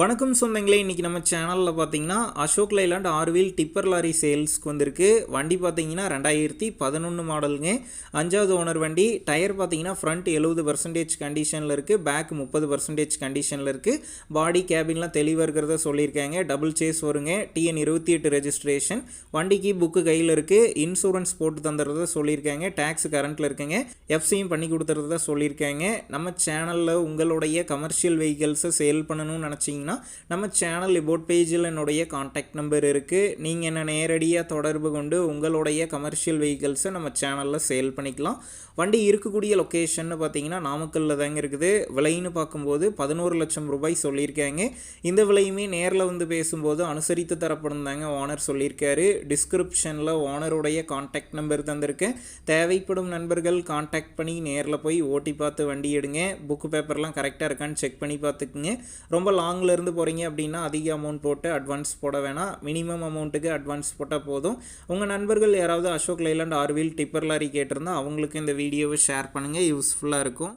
வணக்கம் சொந்தங்களே இன்றைக்கி நம்ம சேனலில் பார்த்தீங்கன்னா அசோக் லைலாண்ட் ஆர்வீல் டிப்பர் லாரி சேல்ஸ்க்கு வந்திருக்கு. வண்டி பார்த்தீங்கன்னா ரெண்டாயிரத்தி பதினொன்று மாடலுங்க. அஞ்சாவது ஓனர் வண்டி. டயர் பார்த்தீங்கன்னா ஃப்ரண்ட் எழுபது பர்சன்டேஜ் கண்டிஷனில் இருக்குது பேக் முப்பது பர்சன்டேஜ் கண்டிஷனில் இருக்குது பாடி கேபின்லாம் தெளிவாக இருக்கிறத சொல்லியிருக்காங்க. டபுள் சேஸ் வருங்க. டிஎன் இருபத்தி எட்டு ரெஜிஸ்ட்ரேஷன் வண்டிக்கு புக்கு கையில் இருக்குது இன்சூரன்ஸ் போட்டு தந்துடுறத சொல்லியிருக்காங்க. டேக்ஸ் கரண்ட்டில் இருக்குங்க. எஃப்சியும் பண்ணி கொடுத்துறதா சொல்லியிருக்காங்க. நம்ம சேனலில் உங்களுடைய கமர்ஷியல் வெஹிக்கல்ஸை சேல் பண்ணணும்னு நினச்சிங்க நினச்சிங்கன்னா நம்ம சேனல் இபோட் பேஜில் என்னுடைய காண்டாக்ட் நம்பர் இருக்குது நீங்கள் என்ன நேரடியாக தொடர்பு கொண்டு உங்களுடைய கமர்ஷியல் வெஹிக்கல்ஸை நம்ம சேனலில் சேல் பண்ணிக்கலாம். வண்டி இருக்கக்கூடிய லொக்கேஷன்னு பார்த்தீங்கன்னா நாமக்கல்லில் தாங்க இருக்குது. விலைன்னு பார்க்கும்போது பதினோரு லட்சம் ரூபாய் சொல்லியிருக்காங்க. இந்த விலையுமே நேரில் வந்து பேசும்போது அனுசரித்து தரப்படும் தாங்க ஓனர் சொல்லியிருக்காரு. டிஸ்கிரிப்ஷனில் ஓனருடைய காண்டாக்ட் நம்பர் தந்திருக்கேன் தேவைப்படும் நண்பர்கள் காண்டாக்ட் பண்ணி நேரில் போய் ஓட்டி பார்த்து வண்டி எடுங்க. புக்கு பேப்பர்லாம் கரெக்டாக இருக்கான்னு செக் பண்ணி பார்த்துக்குங்க. ரொம்ப லாங்கில் இருந்து போகிறீங்க அப்படின்னா அதிக அமௌண்ட் போட்டு அட்வான்ஸ் போட வேணாம். மினிமம் அமௌண்ட்டுக்கு அட்வான்ஸ் போட்டால் போதும். உங்கள் நண்பர்கள் யாராவது அசோக் லைலாண்ட் ஆர்வில் டிப்பர் லாரி கேட்டிருந்தா அவங்களுக்கு இந்த வீடியோவை ஷேர் பண்ணுங்கள் யூஸ்ஃபுல்லாக இருக்கும்.